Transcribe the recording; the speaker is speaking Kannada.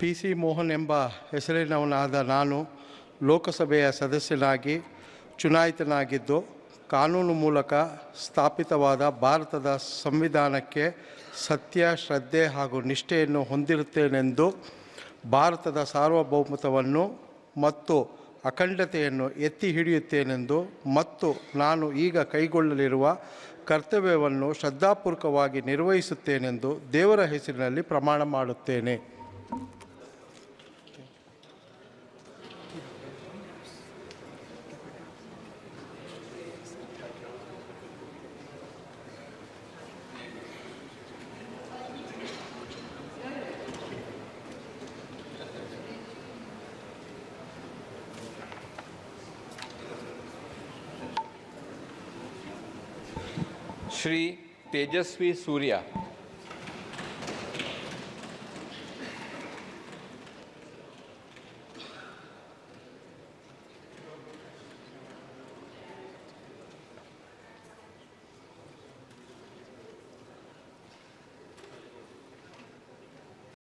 ಪಿ ಸಿ ಮೋಹನ್ ಎಂಬ ಹೆಸರಿನವನಾದ ನಾನು ಲೋಕಸಭೆಯ ಸದಸ್ಯನಾಗಿ ಚುನಾಯಿತನಾಗಿದ್ದು, ಕಾನೂನು ಮೂಲಕ ಸ್ಥಾಪಿತವಾದ ಭಾರತದ ಸಂವಿಧಾನಕ್ಕೆ ಸತ್ಯ, ಶ್ರದ್ಧೆ ಹಾಗೂ ನಿಷ್ಠೆಯನ್ನು ಹೊಂದಿರುತ್ತೇನೆಂದು, ಭಾರತದ ಸಾರ್ವಭೌಮತವನ್ನು ಮತ್ತು ಅಖಂಡತೆಯನ್ನು ಎತ್ತಿ ಹಿಡಿಯುತ್ತೇನೆಂದು ಮತ್ತು ನಾನು ಈಗ ಕೈಗೊಳ್ಳಲಿರುವ ಕರ್ತವ್ಯವನ್ನು ಶ್ರದ್ಧಾಪೂರ್ವಕವಾಗಿ ನಿರ್ವಹಿಸುತ್ತೇನೆಂದು ದೇವರ ಹೆಸರಿನಲ್ಲಿ ಪ್ರಮಾಣ ಮಾಡುತ್ತೇನೆ. શ્રી તેજસ્વી સૂર્યા.